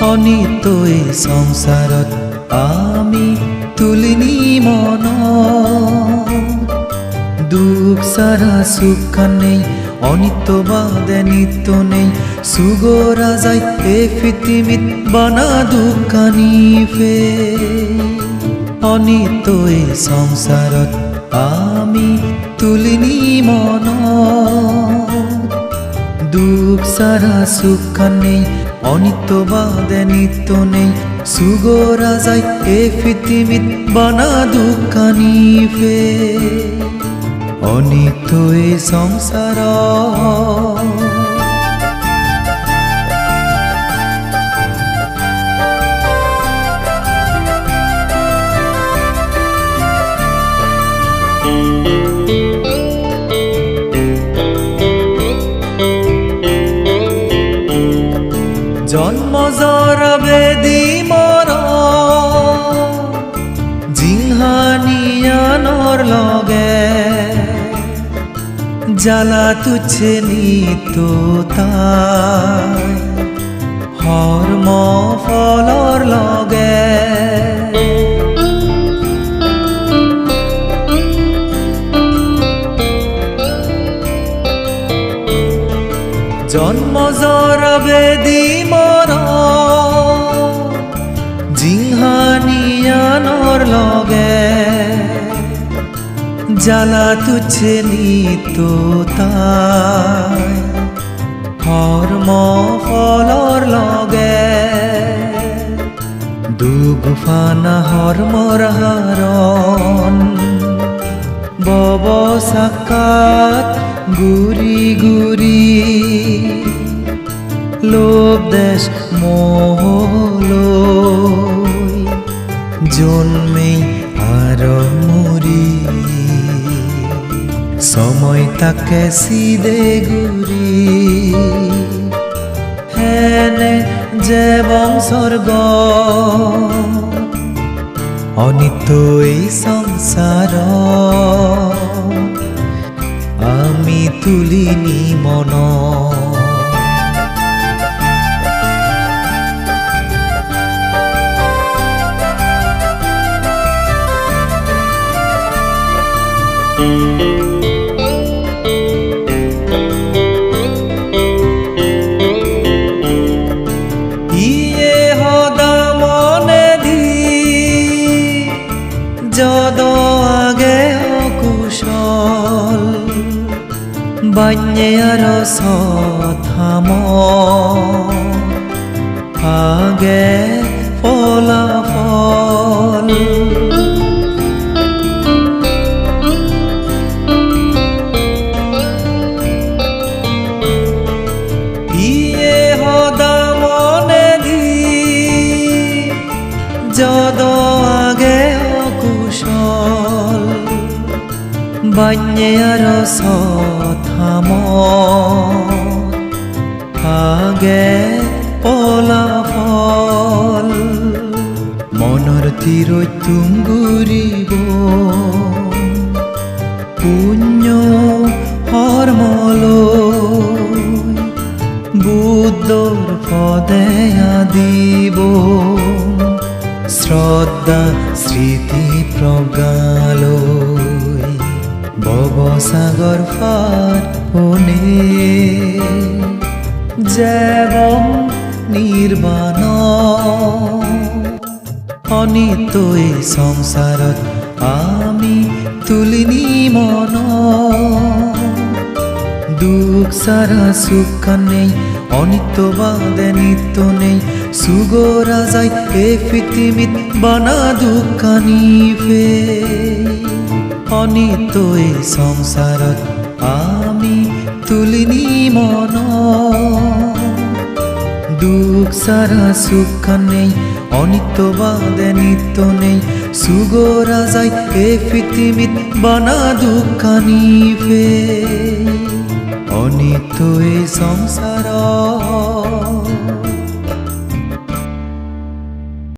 অনিত এই সংসাৰত আমি তুলিনি মন। দুখ সারা সুখ নেই অনিত্য বাদে নিত্য নেই। সুগরা যায় এ পৃথিবীত, বানা দুঃখানি ফে। অনিত্য এই সংসাৰত আমি তুলিনি মন। সারা সুখ নেই অনিত্য বাদে নিত্য নেই, সুগরা যায় এ পৃথিবীত, বানা দুঃখানি ফে অনিত্য এ সংসার। জিংহানিয়ানর লগে। জ্বালা তুচ্ছে নিত হর্ম ফলর লগে। জন্ম জর বেদি মর। জিংহানিয়ানর লগে। জ্বালা তুচ্ছে নিত হর্ম ফলর লগে। দুগুফানা হর্মর হারণ। বব সাকাত গুরি গুরি। লোভ দেশ মোহল জন্মে আর মুরি। সময় তাকে সিদে গুরি। হেনে যে বংসর্গ অনিত এই সংসার। আমি তুলিনি মন। যদ আগে অকুশল বান্যে আর থাম আগে ফলাফল। যদ আগে অকুশল, বান্যে আর থাম আগে ফলাফল মনৰ তীৰৈ তুংগুৰিব পুণ্য হৰ্মলৈ বুদ্ধৰ পদে দিব শ্ৰদ্ধা স্মৃতি প্ৰজ্ঞালৈ ববসাগৰ পাৰ শুনে যেবম নিৰ্বাণ অনিত সংসাৰত আমি তুলিনি মন। দুখ সারা সুখ নেই অনিত্য বাদে নিত্য নেই, সুগরা যায় এ পৃথিবীত, বানা দুঃখানি ফে অনিত্য এই সংসাৰত আমি তুলিনি মন। দুখ সারা সুখ নেই অনিত্য বাদে নিত্য নেই, সুগরা যায় এ পৃথিবীত, বানা দুঃখানি ফে অনিত্য এই সংসার